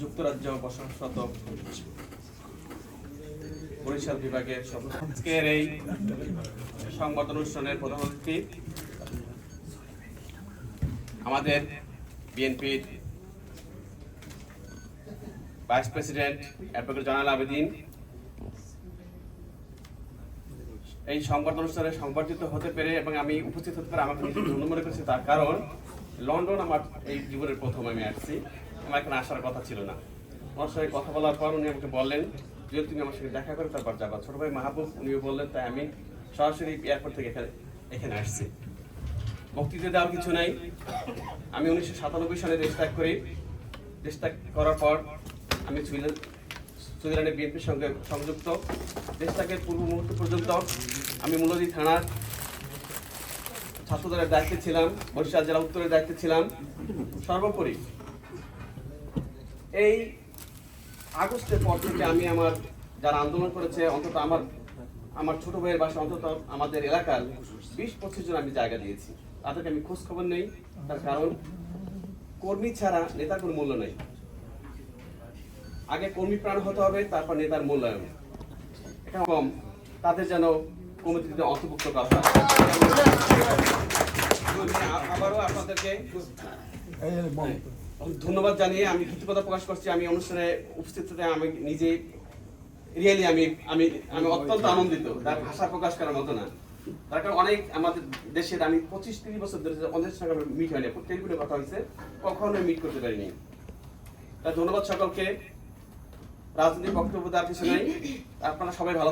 যুক্তরাজ্য বসবাসরত বরিশাল বিভাগের আজকের এই সংবাদ অনুষ্ঠানের প্রধান অতিথি আমাদের বিএনপির ভাইস প্রেসিডেন্ট অ্যাডভোকেট জানাল আবেদিন। এই সংবাদ অনুষ্ঠানে সংবর্ধিত হতে পেরে এবং আমি উপস্থিত হতে পেরে আমাকে ধন্য মনে করছি, তার কারণ লন্ডন আমার এই জীবনের প্রথম আমি আসছি। আমার এখানে আসার কথা ছিল না। ওনার সঙ্গে কথা বলার পর উনি আমাকে বললেন যদি তুমি আমার সঙ্গে দেখা করে তারপর যাবা। ছোট ভাই মাহবুব, উনিও বললেন, তাই আমি সরাসরি এয়ারপোর্ট থেকে এখানে এখানে আসছি। বক্তৃতা দেওয়ার কিছু নাই। আমি উনিশশো সাতানব্বই সালে দেশ ত্যাগ করি। দেশ ত্যাগ করার পর আমি সুইজার সুইজারল্যান্ডের বিএনপির সঙ্গে সংযুক্ত। দেশ ত্যাগের পূর্ব মুহূর্ত পর্যন্ত আমি মূলদী থানার ছাত্রদলের দায়িত্বে ছিলাম, বরিশাল জেলা উত্তরের দায়িত্বে ছিলাম। সর্বোপরি এই আগস্টের পর থেকে আমি আমার যারা আন্দোলন করেছে, অন্তত আমার আমার ছোট ভাইয়ের বাসা, অন্তত আমাদের এলাকার বিশ, পঁচিশ জন আমি জায়গা দিয়েছি। তাদেরকে আমি খোঁজ খবর নেই, তার কারণ কর্মী ছাড়া নেতার কোনো মূল্য নেই। আগে কর্মী প্রাণ হতে হবে, তারপর নেতার মূল্যায়ন। এটা কম তাদের যেন কমিটিতে অন্তর্ভুক্ত করা ধন্যবাদ জানিয়ে আমি কৃতজ্ঞতা প্রকাশ করছি। আমি অনুষ্ঠানে উপস্থিত আমি নিজে রিয়েলি আমি আমি আমি অত্যন্ত আনন্দিত। তার ভাষা প্রকাশ করার মতো না। তার কারণ অনেক আমাদের দেশের আমি পঁচিশ তিরিশ বছর ধরে অনেক সঙ্গে মিট হয়নি। টেলিফোনে কথা হয়েছে। কখনোই মিট করতে পারিনি। তাই ধন্যবাদ সকলকে। রাজনৈতিক বক্তব্য দেওয়ার কিছু নেই। আপনারা সবাই ভালো